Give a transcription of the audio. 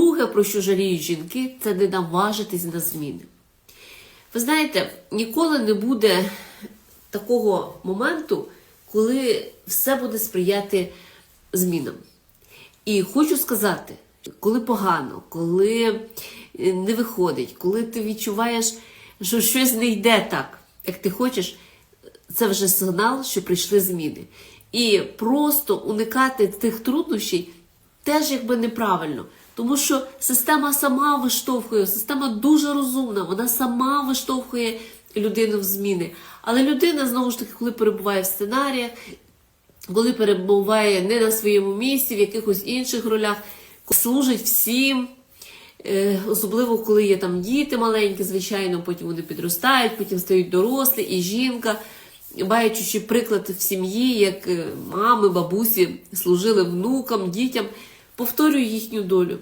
Друге, про що жаліють жінки, це не наважитись на зміни. Ви знаєте, ніколи не буде такого моменту, коли все буде сприяти змінам. І хочу сказати, коли погано, коли е, не виходить, коли ти відчуваєш, що щось не йде так, як ти хочеш, це вже сигнал, що прийшли зміни. І просто уникати тих труднощів теж якби неправильно. Тому що система сама виштовхує, система дуже розумна, вона сама виштовхує людину в зміни. Але людина, знову ж таки, коли перебуває в сценаріях, коли перебуває не на своєму місці, в якихось інших ролях, служить всім. Е, Особливо, коли є там діти маленькі, звичайно, потім вони підростають, потім стають дорослі, і жінка, бачачи приклад в сім'ї, як е, мами, бабусі служили внукам, дітям, повторює їхню долю.